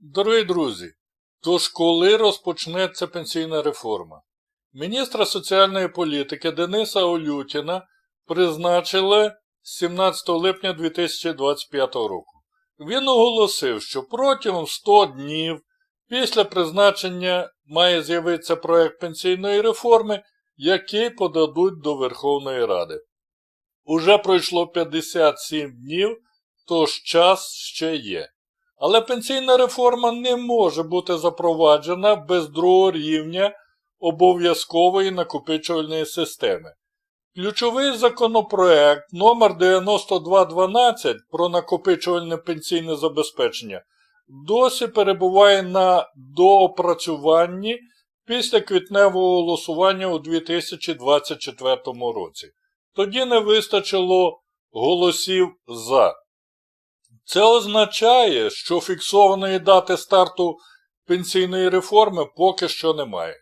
Дорогі друзі, тож коли розпочнеться пенсійна реформа? Міністра соціальної політики Дениса Олютіна призначили 17 липня 2025 року. Він оголосив, що протягом 100 днів після призначення має з'явитися проект пенсійної реформи, який подадуть до Верховної Ради. Уже пройшло 57 днів, тож час ще є. Але пенсійна реформа не може бути запроваджена без другого рівня обов'язкової накопичувальної системи. Ключовий законопроект номер 9212 про накопичувальне пенсійне забезпечення досі перебуває на доопрацюванні після квітневого голосування у 2024 році. Тоді не вистачило голосів за. Це означає, що фіксованої дати старту пенсійної реформи поки що немає.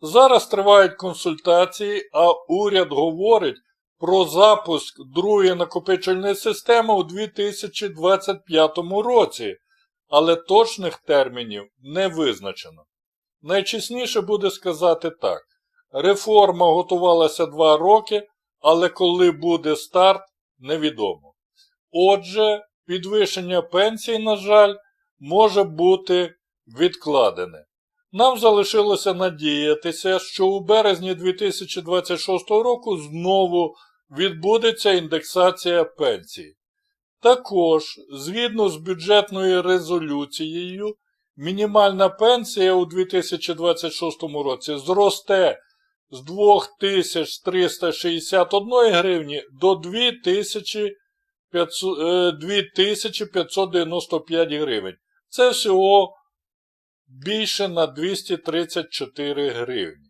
Зараз тривають консультації, а уряд говорить про запуск другої накопичувальної системи у 2025 році, але точних термінів не визначено. Найчесніше буде сказати так: реформа готувалася два роки, але коли буде старт, невідомо. Отже, підвищення пенсій, на жаль, може бути відкладене. Нам залишилося надіятися, що у березні 2026 року знову відбудеться індексація пенсій. Також, згідно з бюджетною резолюцією, мінімальна пенсія у 2026 році зросте з 2361 гривні до 2595 гривень. Це всього більше на 234 гривні.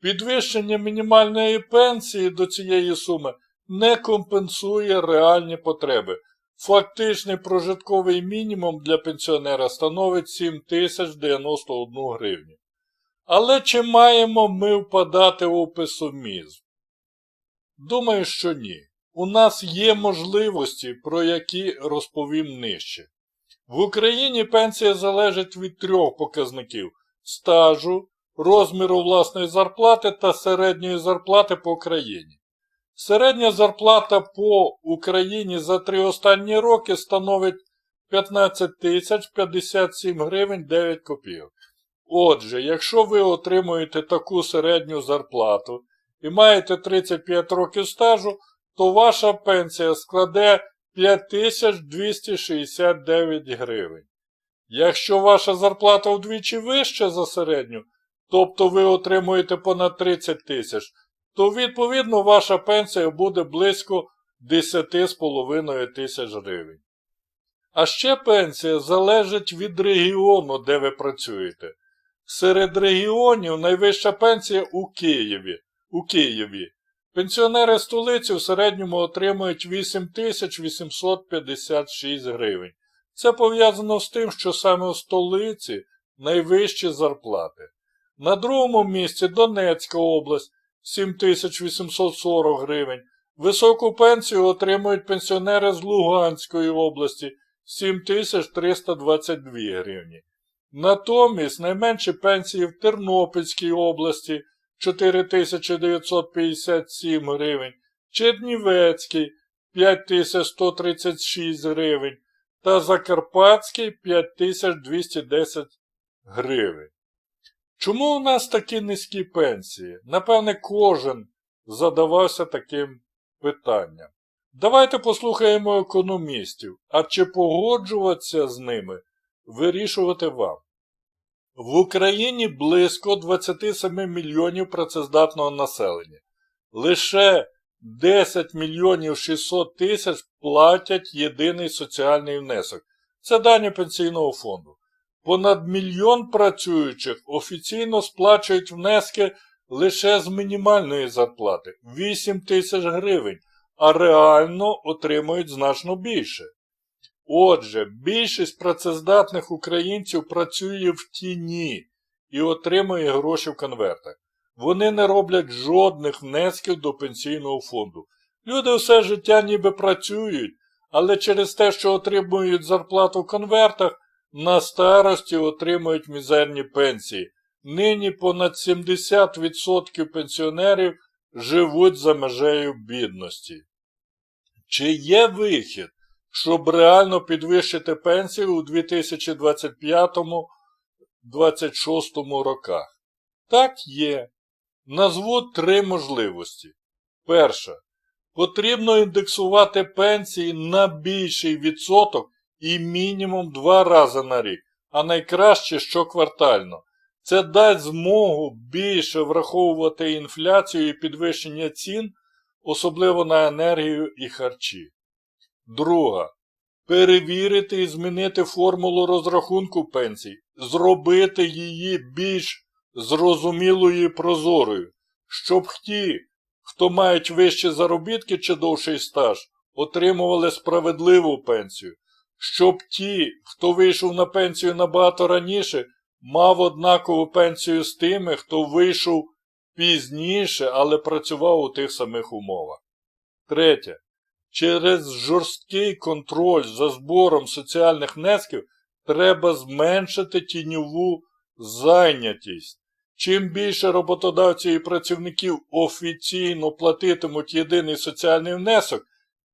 Підвищення мінімальної пенсії до цієї суми не компенсує реальні потреби. Фактичний прожитковий мінімум для пенсіонера становить 7091 гривню. Але чи маємо ми впадати у песимізм? Думаю, що ні. У нас є можливості, про які розповім нижче. В Україні пенсія залежить від трьох показників стажу, розміру власної зарплати та середньої зарплати по країні. Середня зарплата по Україні за три останні роки становить 15 тисяч 57 гривень 9 копійок. Отже, якщо ви отримуєте таку середню зарплату і маєте 35 років стажу, то ваша пенсія складе 5269 гривень. Якщо ваша зарплата вдвічі вища за середню, тобто ви отримуєте понад 30 тисяч, то відповідно ваша пенсія буде близько 10,5 тисяч гривень. А ще пенсія залежить від регіону, де ви працюєте. Серед регіонів найвища пенсія у Києві. У Києві. Пенсіонери столиці в середньому отримують 8856 гривень. Це пов'язано з тим, що саме у столиці найвищі зарплати. На другому місці Донецька область 7840 гривень. Високу пенсію отримують пенсіонери з Луганської області 7322 гривні. Натомість найменші пенсії в Тернопільській області 4957 гривень, Чернівецький 5136 гривень та Закарпатський 5210 гривень. Чому у нас такі низькі пенсії? Напевне, кожен задавався таким питанням. Давайте послухаємо економістів, а чи погоджуватися з ними вирішувати вам. В Україні близько 27 мільйонів працездатного населення. Лише 10 мільйонів 600 тисяч платять єдиний соціальний внесок. Це дані пенсійного фонду. Понад мільйон працюючих офіційно сплачують внески лише з мінімальної зарплати 8 тисяч гривень, а реально отримують значно більше. Отже, більшість працездатних українців працює в тіні і отримує гроші в конвертах. Вони не роблять жодних внесків до пенсійного фонду. Люди все життя ніби працюють, але через те, що отримують зарплату в конвертах, на старості отримують мізерні пенсії. Нині понад 70% пенсіонерів живуть за межею бідності. Чи є вихід, щоб реально підвищити пенсію у 2025-2026 роках? Так є. Назву три можливості. Перша. Потрібно індексувати пенсії на більший відсоток і мінімум два рази на рік, а найкраще щоквартально. Це дасть змогу більше враховувати інфляцію і підвищення цін, особливо на енергію і харчі. Друга. Перевірити і змінити формулу розрахунку пенсій, зробити її більш зрозумілою і прозорою, щоб ті, хто мають вищі заробітки чи довший стаж, отримували справедливу пенсію, щоб ті, хто вийшов на пенсію набагато раніше, мав однакову пенсію з тими, хто вийшов пізніше, але працював у тих самих умовах. Третє. Через жорсткий контроль за збором соціальних внесків треба зменшити тіньову зайнятість. Чим більше роботодавців і працівників офіційно платитимуть єдиний соціальний внесок,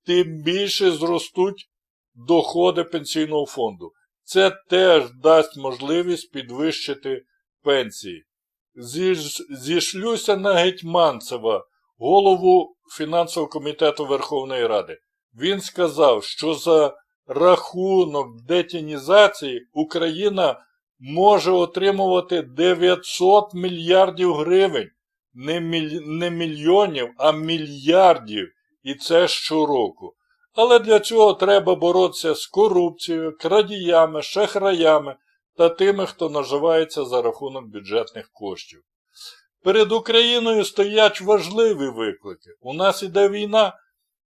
тим більше зростуть доходи пенсійного фонду. Це теж дасть можливість підвищити пенсії. Зішлюся на Гетьманцева, голову фінансового комітету Верховної Ради. Він сказав, що за рахунок детінізації Україна може отримувати 900 мільярдів гривень. Не, міль... не мільйонів, а мільярдів. І це щороку. Але для цього треба боротися з корупцією, крадіями, шахраями та тими, хто наживається за рахунок бюджетних коштів. Перед Україною стоять важливі виклики. У нас іде війна,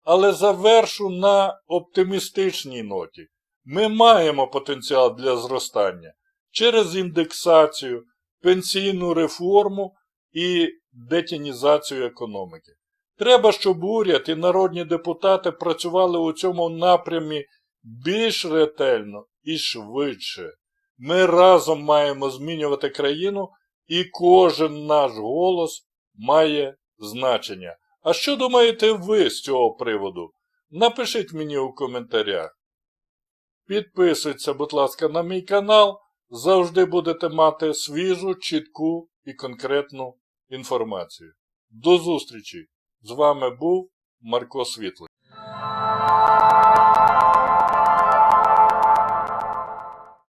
але завершу на оптимістичній ноті. Ми маємо потенціал для зростання через індексацію, пенсійну реформу і детінізацію економіки. Треба, щоб уряд і народні депутати працювали у цьому напрямі більш ретельно і швидше. Ми разом маємо змінювати країну, і кожен наш голос має значення. А що думаєте ви з цього приводу? Напишіть мені у коментарях. Підписуйтеся, будь ласка, на мій канал. Завжди будете мати свіжу, чітку і конкретну інформацію. До зустрічі! З вами був Марко Світлий.